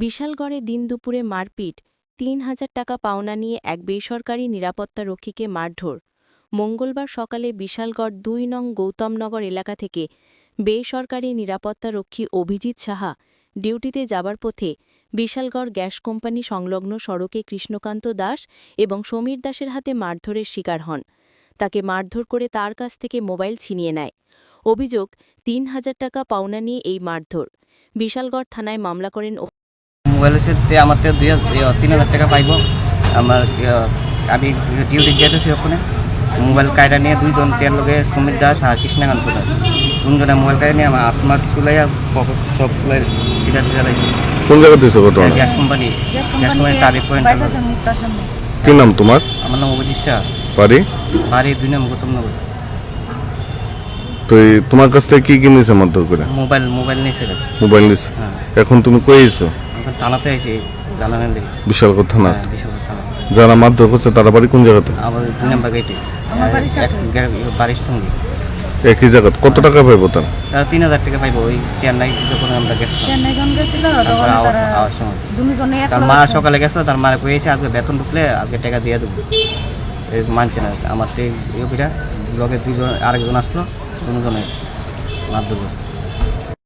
বিশালগড়ে দিন দুপুরে মারপিট, তিন হাজার টাকা পাওনা নিয়ে এক বেসরকারি নিরাপত্তারক্ষীকে মারধর। মঙ্গলবার সকালে বিশালগড় দুই নং গৌতমনগর এলাকা থেকে বেসরকারি নিরাপত্তারক্ষী অভিজিৎ সাহা ডিউটিতে যাবার পথে বিশালগড় গ্যাস কোম্পানি সংলগ্ন সড়কে কৃষ্ণকান্ত দাস এবং সমীর দাসের হাতে মারধরের শিকার হন। তাকে মারধর করে তার কাছ থেকে মোবাইল ছিনিয়ে নেয়। অভিযোগ, তিন হাজার টাকা পাওনা নিয়ে এই মারধর। বিশালগড় থানায় মামলা করেন মোবাইল সেটতে আমার থেকে দুই হাজার- ইয়ে, তিন হাজার টাকা পাইব। আমার আমি ডিউটি যেতেছি ওখানে। মোবাইল কায়দা নিয়ে দুইজন তেল লগে সুমিত দাস আর কৃষ্ণকান্ত দাস। দুজনে মোবাইল কায়দা নিয়ে আমার আত্মার পকেট সব চুলাই সিধা টিধা লাগছে কোন জায়গাতে হয়েছে ঘটনা gas company. Gas company target point কি নাম তোমার? আমার নাম অভিজিৎ শাহ। বাড়ি? বাড়ি দুই নাম গৌতম নগর। তো তোমার কাছ থেকে কি কিনেছে মারধর করে? মোবাইল মোবাইল নিয়েছে। মোবাইল নিছে হ্যাঁ। এখন তুমি কই এসো এখন থানাতে আছি জানালেন দেখি বিশালগড় থানা? হ্যাঁ বিশাল থানা। যারা মারধর করছে তারা বাড়ি কোন জায়গাতে? আবার দুই নাম্বার গেটে। আমার বাড়ির সঙ্গে। একই জায়গা কত টাকা পাইবো তার? তারা তিন হাজার টাকা পাইবো। ওই চেন্নাই যখন আমরা গেছিলাম। চেন্নাই জন গেছিল তারপর আওয়ার তারা আওয়ার সময় দুজনে এক তার মা সকালে গেছিল তার মারা কয়েছে আজকে বেতন ঢুকলে আজকে টাকা দিয়ে দেবো। এই মানছে না। আমার তো এই ইয়েটা লগে দুজন আরেকজন আসলো দুজনে মারধর করছে।